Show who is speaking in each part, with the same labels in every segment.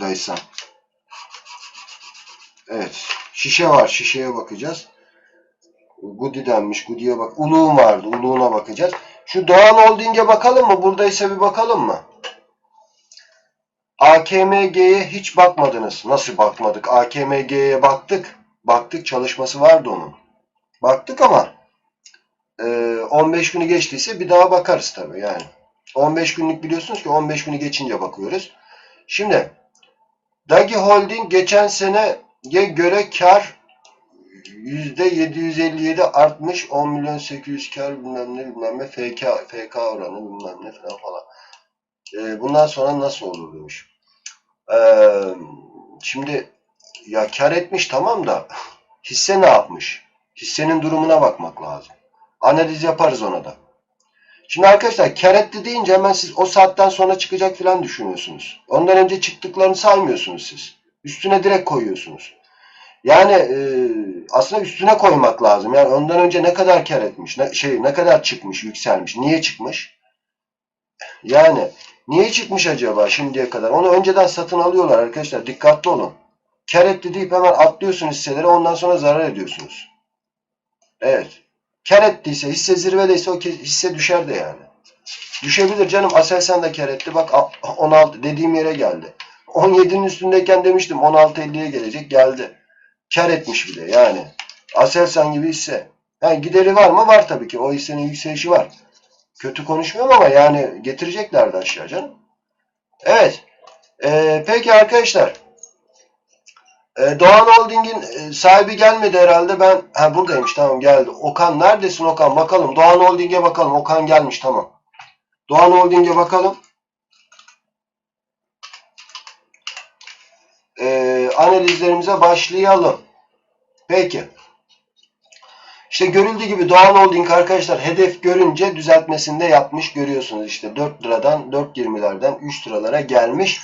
Speaker 1: Dayısam. Evet. Şişe var. Şişeye bakacağız. Gudi denmiş. Gudi'ye bak. Uluğum vardı. Uluğuna bakacağız. Şu Doğan Holding'e bakalım mı? Buradaysa bir bakalım mı? AKMG'ye hiç bakmadınız. Nasıl bakmadık? AKMG'ye baktık. Baktık çalışması vardı onun. Baktık ama e, 15 günü geçtiyse bir daha bakarız tabii yani. 15 günlük biliyorsunuz ki 15 günü geçince bakıyoruz. Şimdi Dagi Holding geçen seneye göre kar %757 artmış 10 milyon 800 kar bilmem ne bilmem ne FK, FK oranı bilmem ne falan falan. Ee, bundan sonra nasıl olur demiş. Ee, şimdi ya kar etmiş tamam da hisse ne yapmış? Hissenin durumuna bakmak lazım. Analiz yaparız ona da. Şimdi arkadaşlar kar etti deyince hemen siz o saatten sonra çıkacak falan düşünüyorsunuz. Ondan önce çıktıklarını saymıyorsunuz siz. Üstüne direkt koyuyorsunuz. Yani e, aslında üstüne koymak lazım. Yani ondan önce ne kadar kar etmiş, ne, şey ne kadar çıkmış, yükselmiş, niye çıkmış? Yani niye çıkmış acaba şimdiye kadar? Onu önceden satın alıyorlar arkadaşlar. Dikkatli olun. Kar etti deyip hemen atlıyorsunuz hisseleri ondan sonra zarar ediyorsunuz. Evet. Kar ettiyse, hisse zirvedeyse o hisse düşer de yani. Düşebilir canım. Aselsan da kar etti. Bak a- 16 dediğim yere geldi. 17'nin üstündeyken demiştim 16.50'ye gelecek. Geldi. Kar etmiş bile yani. Aselsan gibi hisse. Yani gideri var mı? Var tabii ki. O hissenin yükselişi var. Kötü konuşmuyorum ama yani getireceklerdi aşağı canım. Evet. Ee, peki arkadaşlar. Ee, Doğan Holding'in e, sahibi gelmedi herhalde. Ben ha buradaymış tamam geldi. Okan neredesin Okan? Bakalım. Doğan Holding'e bakalım. Okan gelmiş tamam. Doğan Holding'e bakalım. Ee, analizlerimize başlayalım. Peki. İşte görüldüğü gibi Doğan Holding arkadaşlar hedef görünce düzeltmesinde yapmış görüyorsunuz. işte 4 liradan 4.20'lerden 3 liralara gelmiş.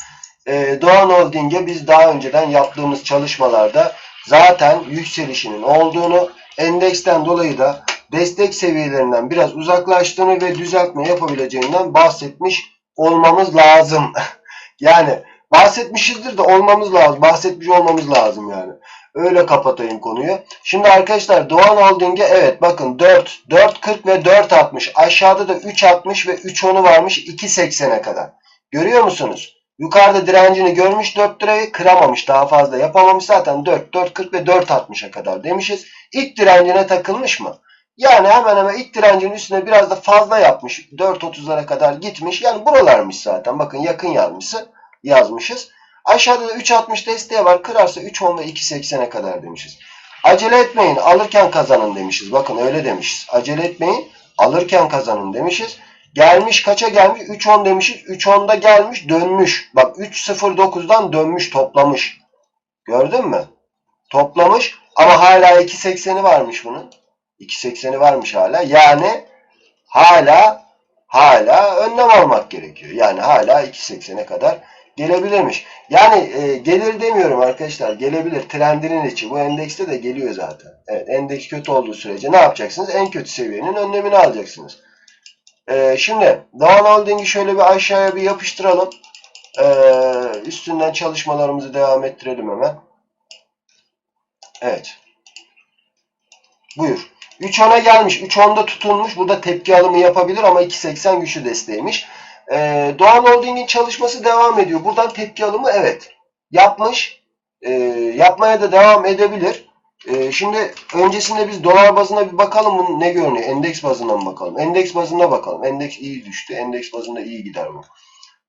Speaker 1: Ee, Doğan Holding'e biz daha önceden yaptığımız çalışmalarda zaten yükselişinin olduğunu endeksten dolayı da destek seviyelerinden biraz uzaklaştığını ve düzeltme yapabileceğinden bahsetmiş olmamız lazım. yani bahsetmişizdir de olmamız lazım. Bahsetmiş olmamız lazım yani. Öyle kapatayım konuyu. Şimdi arkadaşlar Doğan Holding'e evet bakın 4, 4.40 ve 4.60. Aşağıda da 3.60 ve 3.10'u varmış 2.80'e kadar. Görüyor musunuz? Yukarıda direncini görmüş 4 lirayı kıramamış daha fazla yapamamış zaten 4, 4.40 ve 4.60'a kadar demişiz. İlk direncine takılmış mı? Yani hemen hemen ilk direncin üstüne biraz da fazla yapmış. 4.30'lara kadar gitmiş. Yani buralarmış zaten. Bakın yakın yazmışsı, yazmışız. Aşağıda da 3.60 desteği var. Kırarsa 3.10 ve 2.80'e kadar demişiz. Acele etmeyin. Alırken kazanın demişiz. Bakın öyle demişiz. Acele etmeyin. Alırken kazanın demişiz. Gelmiş kaça gelmiş? 3.10 demişiz. 3.10'da gelmiş dönmüş. Bak 3.09'dan dönmüş toplamış. Gördün mü? Toplamış ama hala 2.80'i varmış bunun. 2.80'i varmış hala. Yani hala hala önlem almak gerekiyor. Yani hala 2.80'e kadar gelebilirmiş. Yani e, gelir demiyorum arkadaşlar. Gelebilir. Trendinin içi. Bu endekste de geliyor zaten. Evet endeks kötü olduğu sürece ne yapacaksınız? En kötü seviyenin önlemini alacaksınız. E, şimdi Doğan Holding'i şöyle bir aşağıya bir yapıştıralım. E, üstünden çalışmalarımızı devam ettirelim hemen. Evet. Buyur. 3.10'a gelmiş. 3.10'da tutunmuş. Burada tepki alımı yapabilir ama 2.80 güçlü desteğiymiş. Ee, Doğan Holding'in çalışması devam ediyor. Buradan tepki alımı evet. Yapmış. Ee, yapmaya da devam edebilir. Ee, şimdi öncesinde biz dolar bazına bir bakalım bunun ne görünüyor. Endeks bazından bakalım. Endeks bazına bakalım. Endeks iyi düştü. Endeks bazında iyi gider bu.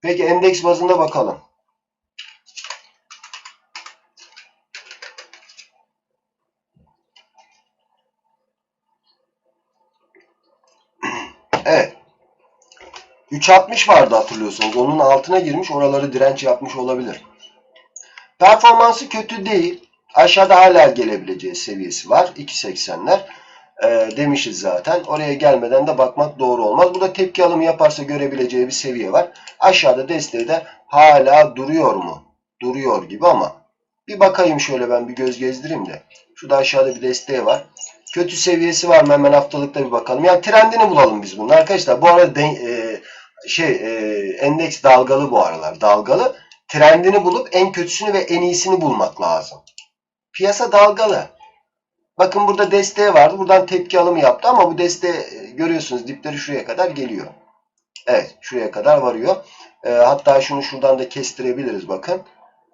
Speaker 1: Peki endeks bazında bakalım. Evet. 3.60 vardı hatırlıyorsanız. Onun altına girmiş oraları direnç yapmış olabilir. Performansı kötü değil. Aşağıda hala gelebileceği seviyesi var. 2.80'ler e, demişiz zaten. Oraya gelmeden de bakmak doğru olmaz. Burada tepki alımı yaparsa görebileceği bir seviye var. Aşağıda desteği de hala duruyor mu? Duruyor gibi ama bir bakayım şöyle ben bir göz gezdireyim de. Şurada aşağıda bir desteği var. Kötü seviyesi var mı? Hemen haftalıkta bir bakalım. Yani trendini bulalım biz bunun arkadaşlar. Bu arada de, e, şey e, endeks dalgalı bu aralar. Dalgalı. trendini bulup en kötüsünü ve en iyisini bulmak lazım. Piyasa dalgalı. Bakın burada desteği vardı. Buradan tepki alımı yaptı ama bu desteği e, görüyorsunuz dipleri şuraya kadar geliyor. Evet şuraya kadar varıyor. E, hatta şunu şuradan da kestirebiliriz bakın.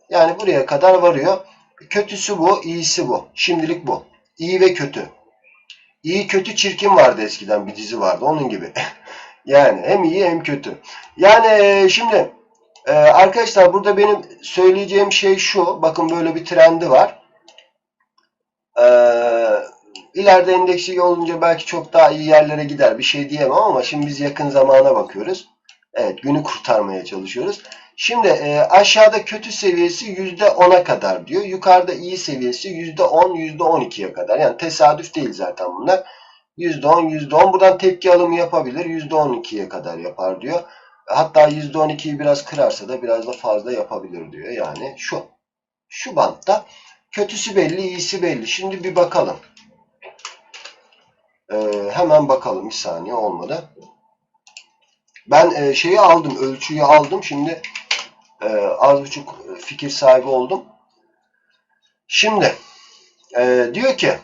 Speaker 1: Yani buraya kadar varıyor. Kötüsü bu, iyisi bu. Şimdilik bu. İyi ve kötü. İyi kötü çirkin vardı eskiden bir dizi vardı onun gibi. yani hem iyi hem kötü. Yani e, şimdi e, arkadaşlar burada benim söyleyeceğim şey şu. Bakın böyle bir trendi var. E, ileride endeksi olunca belki çok daha iyi yerlere gider. Bir şey diyemem ama şimdi biz yakın zamana bakıyoruz. Evet günü kurtarmaya çalışıyoruz. Şimdi e, aşağıda kötü seviyesi %10'a kadar diyor. Yukarıda iyi seviyesi %10, %12'ye kadar. Yani tesadüf değil zaten bunlar. %10, %10. Buradan tepki alımı yapabilir. %12'ye kadar yapar diyor. Hatta %12'yi biraz kırarsa da biraz da fazla yapabilir diyor. Yani şu. Şu bantta kötüsü belli, iyisi belli. Şimdi bir bakalım. Ee, hemen bakalım. Bir saniye olmadı. Ben e, şeyi aldım. Ölçüyü aldım. Şimdi e, az buçuk fikir sahibi oldum. Şimdi e, diyor ki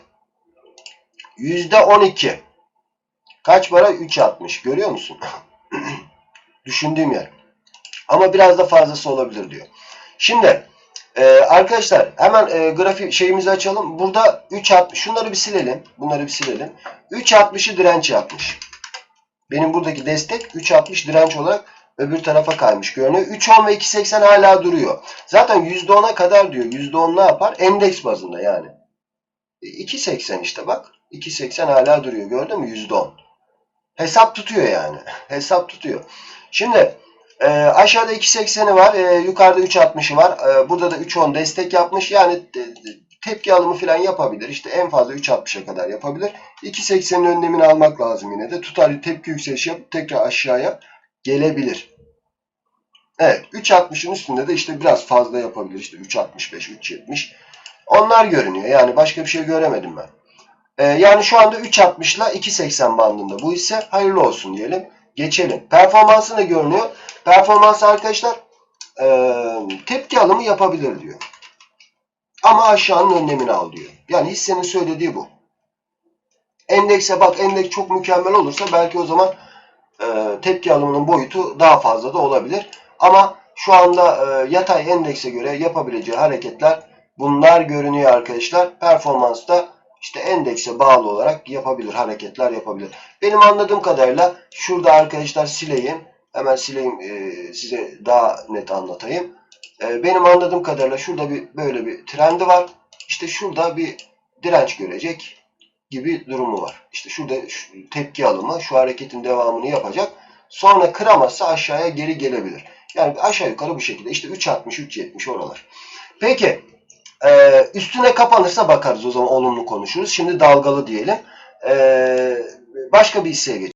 Speaker 1: yüzde 12 kaç para? 3.60 görüyor musun? Düşündüğüm yer. Ama biraz da fazlası olabilir diyor. Şimdi e, arkadaşlar hemen e, grafik şeyimizi açalım. Burada 3.60 şunları bir silelim. Bunları bir silelim. 3.60'ı direnç yapmış. Benim buradaki destek 3.60 direnç olarak öbür tarafa kaymış görünüyor. 3.10 ve 2.80 hala duruyor. Zaten %10'a kadar diyor. %10 ne yapar? Endeks bazında yani. 2.80 işte bak. 2.80 hala duruyor. Gördün mü? %10. Hesap tutuyor yani. Hesap tutuyor. Şimdi e, aşağıda 2.80'i var. E, yukarıda 3.60'ı var. E, burada da 3.10 destek yapmış. Yani e, tepki alımı falan yapabilir. İşte en fazla 3.60'a kadar yapabilir. 2.80'in önlemini almak lazım yine de. Tutarlı tepki yükselişi yapıp tekrar aşağıya gelebilir. Evet 3.60'ın üstünde de işte biraz fazla yapabilir. İşte 3.65, 3.70. Onlar görünüyor. Yani başka bir şey göremedim ben. Ee, yani şu anda 3.60 ile 2.80 bandında. Bu ise hayırlı olsun diyelim. Geçelim. Performansı ne görünüyor? Performansı arkadaşlar e, tepki alımı yapabilir diyor. Ama aşağının önlemini al diyor. Yani hissenin söylediği bu. Endekse bak endeks çok mükemmel olursa belki o zaman e, tepki alımının boyutu daha fazla da olabilir. Ama şu anda e, yatay endekse göre yapabileceği hareketler bunlar görünüyor arkadaşlar. Performansta işte endekse bağlı olarak yapabilir, hareketler yapabilir. Benim anladığım kadarıyla şurada arkadaşlar sileyim. Hemen sileyim e, size daha net anlatayım. E, benim anladığım kadarıyla şurada bir böyle bir trendi var. İşte şurada bir direnç görecek gibi durumu var. İşte şurada şu tepki alımı şu hareketin devamını yapacak. Sonra kıramazsa aşağıya geri gelebilir. Yani aşağı yukarı bu şekilde. İşte 3.60 3.70 oralar. Peki e, üstüne kapanırsa bakarız o zaman olumlu konuşuruz. Şimdi dalgalı diyelim. E, başka bir hisseye geçelim.